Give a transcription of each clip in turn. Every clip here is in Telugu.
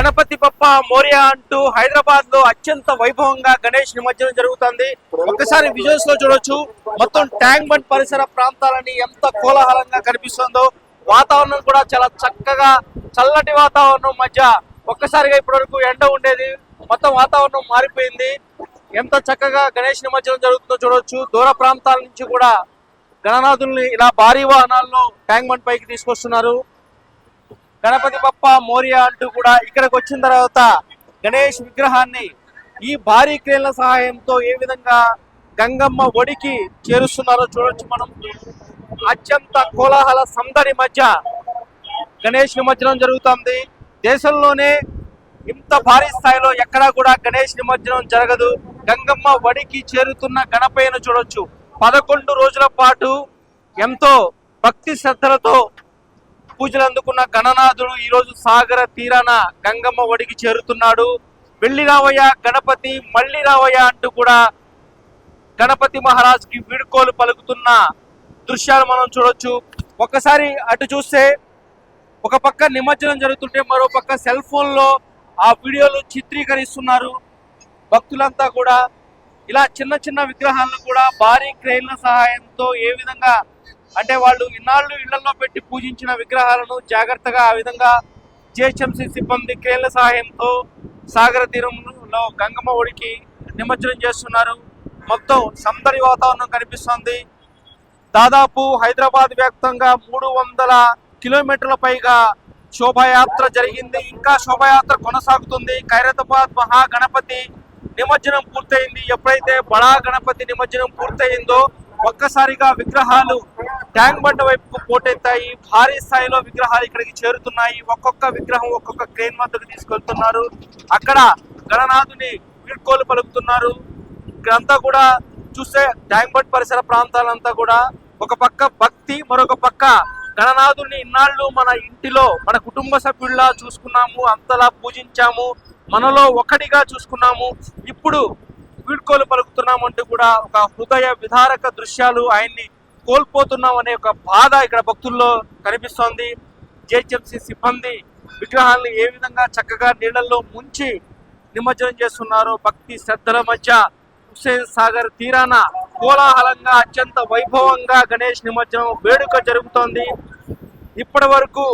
గణపతి బప్ప మోరియా అంటూ హైదరాబాద్లో అత్యంత వైభవంగా గణేష్ నిమజ్జనం జరుగుతుంది. ఒక్కసారి విజువల్స్లో చూడొచ్చు. మొత్తం ట్యాంక్ బండ్ పరిసర ప్రాంతాలని ఎంత కోలాహలంగా కనిపిస్తుందో. వాతావరణం కూడా చాలా చక్కగా చల్లటి వాతావరణం మధ్య ఒక్కసారిగా ఇప్పటి వరకు ఎండ ఉండేది. మొత్తం వాతావరణం మారిపోయింది. ఎంత చక్కగా గణేష్ నిమజ్జనం జరుగుతుందో చూడొచ్చు. దూర ప్రాంతాల నుంచి కూడా గణనాథుల్ని ఇలా భారీ వాహనాల్లో ట్యాంక్ బండ్ పైకి తీసుకొస్తున్నారు. గణపతి బప్ప మోరియా అంటూ కూడా ఇక్కడికి వచ్చిన తర్వాత గణేష్ విగ్రహాన్ని ఈ భారీ క్రేన్ల సహాయంతో ఏ విధంగా గంగమ్మ ఒడికి చేరుస్తున్నారో చూడొచ్చు మనం. అత్యంత కోలాహల సందడి మధ్య గణేష్ నిమజ్జనం జరుగుతుంది. దేశంలోనే ఇంత భారీ స్థాయిలో ఎక్కడా కూడా గణేష్ నిమజ్జనం జరగదు. గంగమ్మ వడికి చేరుతున్న గణపయ్యను చూడొచ్చు. పదకొండు రోజుల పాటు ఎంతో భక్తి శ్రద్ధలతో పూజలు అందుకున్న గణనాథుడు ఈరోజు సాగర తీరాన గంగమ్మ ఒడికి చేరుతున్నాడు. వెళ్ళి రావయ్య గణపతి మళ్ళీ రావయ్య అంటూ కూడా గణపతి మహారాజ్కి వీడుకోలు పలుకుతున్న దృశ్యాలు మనం చూడొచ్చు. ఒకసారి అటు చూస్తే ఒక పక్క నిమజ్జనం జరుగుతుంటే మరో పక్క సెల్ ఫోన్లో ఆ వీడియోలు చిత్రీకరిస్తున్నారు. భక్తులంతా కూడా ఇలా చిన్న చిన్న విగ్రహాలను కూడా భారీ క్రెయిన్ల సహాయంతో ఏ విధంగా అంటే వాళ్ళు ఇన్నాళ్ళు ఇళ్ళలో పెట్టి పూజించిన విగ్రహాలను జాగ్రత్తగా ఆ విధంగా జిహెచ్ఎంసీ సిబ్బంది క్రేన్ల సహాయంతో సాగర తీరంలో గంగమ్మ ఒడికి నిమజ్జనం చేస్తున్నారు. మొత్తం సందడి వాతావరణం కనిపిస్తోంది. దాదాపు హైదరాబాద్ వ్యాప్తంగా మూడు వందల కిలోమీటర్ల పైగా శోభాయాత్ర జరిగింది. ఇంకా శోభాయాత్ర కొనసాగుతుంది. ఖైరతాబాద్ మహా గణపతి నిమజ్జనం పూర్తయింది. ఎప్పుడైతే బడా గణపతి నిమజ్జనం పూర్తయిందో ఒక్కసారిగా విగ్రహాలు ట్యాంక్ బండ వైపుకు పోటెత్తాయి. భారీ స్థాయిలో విగ్రహాలు ఇక్కడికి చేరుతున్నాయి. ఒక్కొక్క విగ్రహం ఒక్కొక్క క్రేన్ వద్దకు తీసుకెళ్తున్నారు. అక్కడ గణనాథుని వీడ్కోలు పలుకుతున్నారు. ఇక్కడంతా కూడా చూస్తే ట్యాంక్ బండ్ పరిసర ప్రాంతాలంతా కూడా ఒక పక్క భక్తి మరొక పక్క గణనాథుని ఇన్నాళ్ళు మన ఇంటిలో మన కుటుంబ సభ్యుల్లా చూసుకున్నాము అంతలా పూజించాము మనలో ఒకటిగా చూసుకున్నాము. ఇప్పుడు వీడ్కోలు పలుకుతున్నాం అంటూ కూడా ఒక హృదయ విధారక దృశ్యాలు ఆయన్ని కోల్పోతున్నాం అనే ఒక బాధ ఇక్కడ భక్తుల్లో కనిపిస్తోంది. జేహెచ్ఎంసీ సిబ్బంది విగ్రహాలను ఏ విధంగా చక్కగా నీళ్ళలో ముంచి నిమజ్జనం చేస్తున్నారో భక్తి శ్రద్ధల మధ్య హుస్సేన్ సాగర్ తీరాన కోలాహలంగా అత్యంత వైభవంగా గణేష్ నిమజ్జనం వేడుక జరుగుతోంది. ఇప్పటి వరకు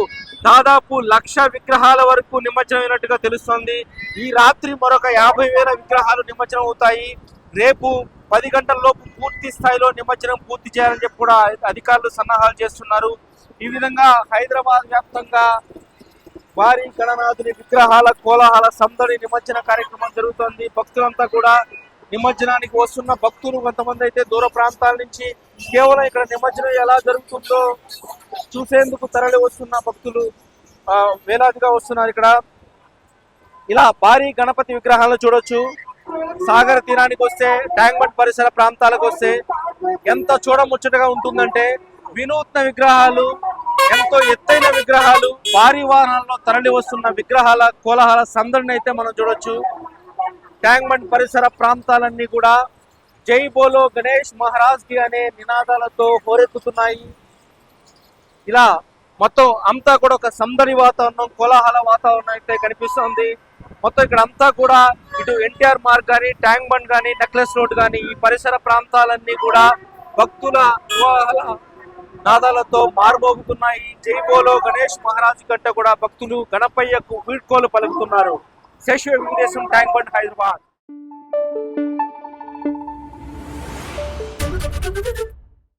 దాదాపు లక్ష విగ్రహాల వరకు నిమజ్జనం అయినట్టుగా తెలుస్తోంది. ఈ రాత్రి మరొక యాభై వేల విగ్రహాలు నిమజ్జనం అవుతాయి. రేపు పది గంటల లోపు పూర్తి స్థాయిలో నిమజ్జనం పూర్తి చేయాలని చెప్పి కూడా అధికారులు సన్నాహాలు చేస్తున్నారు. ఈ విధంగా హైదరాబాద్ వ్యాప్తంగా భారీ గణనాథుని విగ్రహాల కోలాహల సందడి నిమజ్జన కార్యక్రమం జరుగుతోంది. భక్తులంతా కూడా నిమజ్జనానికి వస్తున్న భక్తులు కొంతమంది అయితే దూర ప్రాంతాల నుంచి కేవలం ఇక్కడ నిమజ్జనం ఎలా జరుగుతుందో చూసేందుకు తరలి వస్తున్న భక్తులు ఆ, వేలాదిగా వస్తున్నారు ఇక్కడ. ఇలా భారీ గణపతి విగ్రహాలను చూడొచ్చు. సాగర తీరానికి వస్తే ట్యాంక్ బండ్ పరిసర ప్రాంతాలకు వస్తే ఎంత చూడముచ్చటగా ఉంటుందంటే వినూత్న విగ్రహాలు ఎంతో ఎత్తైన విగ్రహాలు భారీ వాహనాల్లో తరలి వస్తున్న విగ్రహాల కోలాహల సందడిని అయితే మనం చూడొచ్చు. ట్యాంక్ బండ్ పరిసర ప్రాంతాలన్నీ కూడా జై బోలో గణేష్ మహారాజ్కి అనే నినాదాలతో హోరెత్తుతున్నాయి. ఇలా మొత్తం అంతా కూడా ఒక సందడి వాతావరణం కోలాహల వాతావరణం అయితే కనిపిస్తుంది. మొత్తం ఇక్కడ అంతా కూడా ఇటు ఎన్టీఆర్ మార్గ్ కానీ ట్యాంక్ బండ్ కానీ నెక్లెస్ రోడ్ కానీ ఈ పరిసర ప్రాంతాలన్నీ కూడా భక్తుల నాదాలతో మారుమోగుతున్నాయి. జై బోలో గణేష్ మహారాజ్ కంటే కూడా భక్తులు గణపయ్యకు వీడ్కోలు పలుకుతున్నారు. Seshu Venkatesham tank bund Hyderabad.